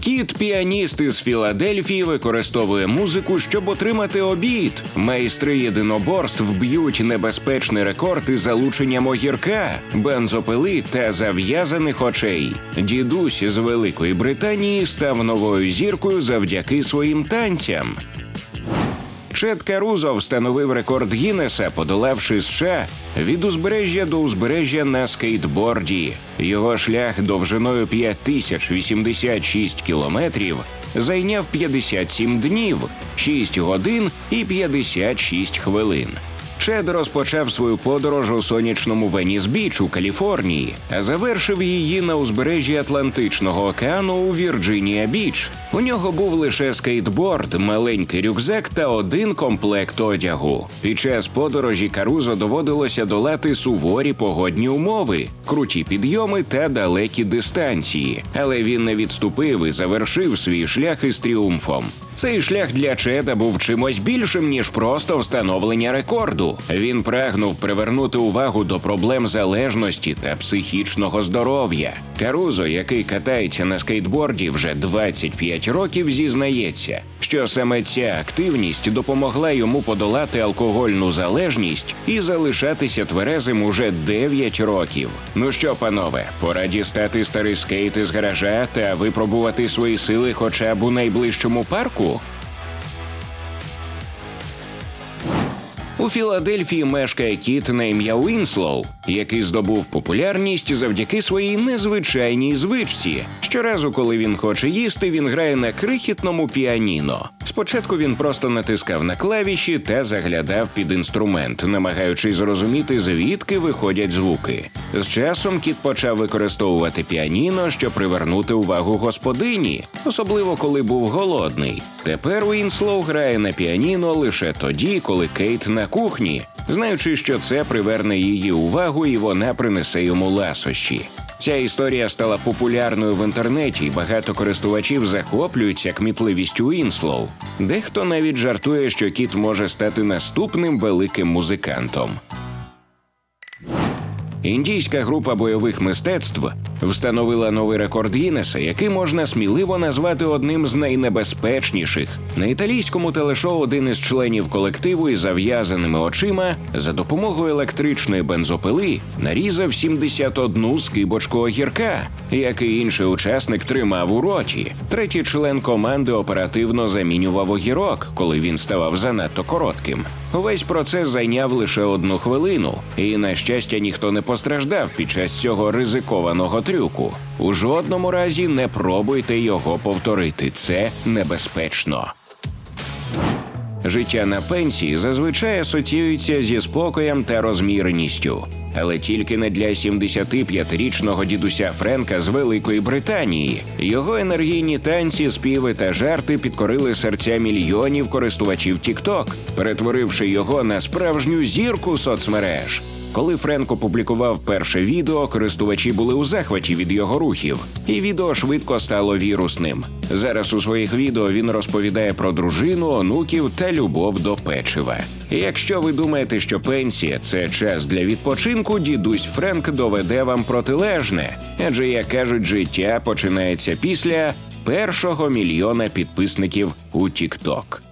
Кіт, піаніст із Філадельфії, використовує музику, щоб отримати обід. Майстри єдиноборств б'ють небезпечний рекорд із залученням огірка, бензопили та зав'язаних очей. Дідусь з Великої Британії став новою зіркою завдяки своїм танцям. Чет Карузо встановив рекорд Гіннеса, подолавши США від узбережжя до узбережжя на скейтборді. Його шлях довжиною 5086 кілометрів зайняв 57 днів, 6 годин і 56 хвилин. Чед розпочав свою подорож у сонячному Веніс-Біч у Каліфорнії, а завершив її на узбережжі Атлантичного океану у Вірджинія Біч. У нього був лише скейтборд, маленький рюкзак та один комплект одягу. Під час подорожі Карузо доводилося долати суворі погодні умови, круті підйоми та далекі дистанції. Але він не відступив і завершив свій шлях із тріумфом. Цей шлях для Чеда був чимось більшим ніж просто встановлення рекорду. Він прагнув привернути увагу до проблем залежності та психічного здоров'я. Карузо, який катається на скейтборді вже 25 років, зізнається, що саме ця активність допомогла йому подолати алкогольну залежність і залишатися тверезим уже 9 років. Ну що, панове, пора дістати старий скейт із гаража та випробувати свої сили хоча б у найближчому парку. У Філадельфії мешкає кіт на ім'я Уінслоу, який здобув популярність завдяки своїй незвичайній звичці. Щоразу, коли він хоче їсти, він грає на крихітному піаніно. Спочатку він просто натискав на клавіші та заглядав під інструмент, намагаючись зрозуміти, звідки виходять звуки. З часом кіт почав використовувати піаніно, щоб привернути увагу господині, особливо коли був голодний. Тепер Уінслоу грає на піаніно лише тоді, коли Кейт на кухні, знаючи, що це приверне її увагу і вона принесе йому ласощі. Ця історія стала популярною в інтернеті, і багато користувачів захоплюються кмітливістю Уінслоу. Дехто навіть жартує, що кіт може стати наступним великим музикантом. Індійська група бойових мистецтв встановила новий рекорд Гіннеса, який можна сміливо назвати одним з найнебезпечніших. На італійському телешоу один із членів колективу із зав'язаними очима за допомогою електричної бензопили нарізав 71 скибочку огірка, який інший учасник тримав у роті. Третій член команди оперативно замінював огірок, коли він ставав занадто коротким. Увесь процес зайняв лише одну хвилину, і на щастя ніхто не постраждав під час цього ризикованого трюку. У жодному разі не пробуйте його повторити. Це небезпечно. Життя на пенсії зазвичай асоціюється зі спокоєм та розміреністю, але тільки не для 75-річного дідуся Френка з Великої Британії. Його енергійні танці, співи та жарти підкорили серця мільйонів користувачів TikTok, перетворивши його на справжню зірку соцмереж. Коли Френк опублікував перше відео, користувачі були у захваті від його рухів, і відео швидко стало вірусним. Зараз у своїх відео він розповідає про дружину, онуків та любов до печива. Якщо ви думаєте, що пенсія це час для відпочинку, дідусь Френк доведе вам протилежне, адже як кажуть, життя починається після першого мільйона підписників у TikTok.